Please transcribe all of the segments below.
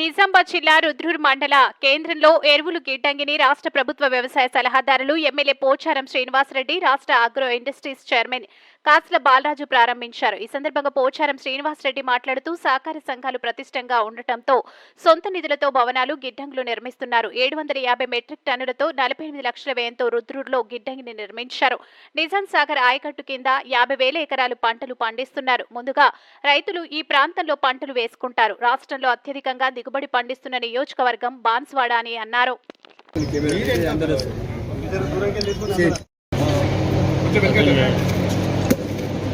నిజామాబాద్ జిల్లా రుద్రూర్ మండల కేంద్రంలో ఎరువులు గిడ్డంగిని రాష్ట్ర ప్రభుత్వ వ్యవసాయ సలహాదారులు ఎమ్మెల్యే పోచారం శ్రీనివాసరెడ్డి రాష్ట్ర అగ్రో ఇండస్ట్రీస్ చైర్మన్ కాసుల బాలరాజు ప్రారంభించారు. ఈ సందర్భంగా పోచారం శ్రీనివాసరెడ్డి మాట్లాడుతూ సహకార సంఘాలు ప్రతిష్టంగా ఉండటంతో సొంత నిధులతో భవనాలు గిడ్డంగులు నిర్మిస్తున్నారు. ఏడు వందల యాభై మెట్రిక్ టన్నులతో నలభై ఎనిమిది లక్షల వ్యయంతో రుద్రూర్లో గిడ్డంగిని నిర్మించారు. నిజాం సాగర్ ఆయకట్టు కింద యాభై వేల ఎకరాలు పంటలు పండిస్తున్నారు. ముందుగా రైతులు ఈ ప్రాంతంలో పంటలు వేసుకుంటారు. రాష్ట్రంలో అత్యధికంగా దిగుబడి పండిస్తున్న నియోజకవర్గం బాన్స్వాడ అని అన్నారు.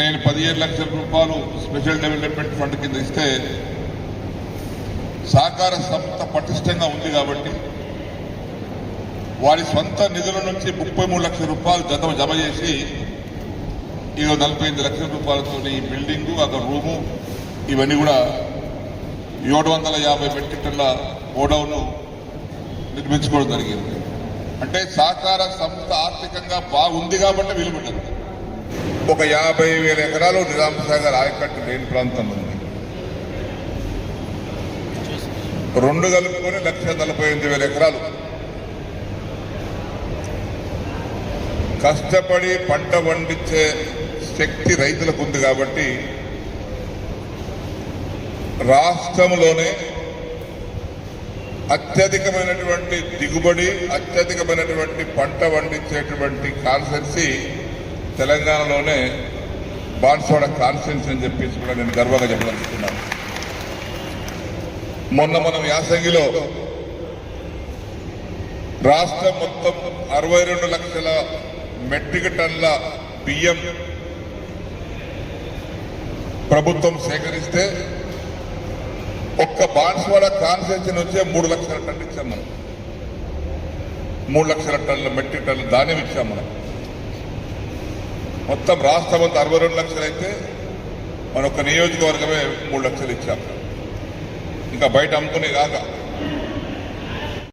నేను పదిహేను లక్షల రూపాయలు స్పెషల్ డెవలప్మెంట్ ఫండ్ కింద ఇస్తే సహకార సంస్థ పటిష్టంగా ఉంది కాబట్టి వారి సొంత నిధుల నుంచి ముప్పై మూడు లక్షల రూపాయలు జత జమ చేసి ఈరోజు నలభై ఎనిమిది లక్షల రూపాయలతో ఈ బిల్డింగు అక్కడ రూము ఇవన్నీ కూడా ఏడు వందల యాభై మెట్రిక్ టన్ల గోడౌన్ నిర్మించుకోవడం జరిగింది. అంటే సహకార సంస్థ ఆర్థికంగా బాగుంది కాబట్టి వీలుపడ్డది. ఒక యాభై వేల ఎకరాలు నిజాం సాగర్ ఆయకట్టు లేని ప్రాంతం ఉంది. రెండు కలుపుకొని లక్ష నలభై ఎనిమిది వేల ఎకరాలు. కష్టపడి పంట పండించే శక్తి రైతులకు ఉంది కాబట్టి రాష్ట్రంలోనే అత్యధికమైనటువంటి దిగుబడి అత్యధికమైనటువంటి పంట పండించేటువంటి కాన్సెన్సీ తెలంగాణలోనే బాన్స్వాడ కాన్సెన్సీ అని చెప్పేసి కూడా నేను గర్వంగా చెప్పదలుచుకున్నాను. మొన్న మనం యాసంగిలో రాష్ట్రం మొత్తం అరవై రెండు లక్షల మెట్రిక్ టన్ల బియ్యం ప్రభుత్వం సేకరిస్తే ఒక్క బాన్స్వాడ కాన్సెన్సీ నుంచే మూడు లక్షల టన్ను ఇచ్చాం మనం. మూడు లక్షల టన్నుల మెట్రిక్ టన్నుల ధాన్యం ఇచ్చాం మనం. మొత్తం రాష్ట్రం అంతా అరవై రెండు లక్షలు అయితే మన ఒక నియోజకవర్గమే మూడు లక్షలు ఇచ్చాం. ఇంకా బయట అమ్ముకునే కాక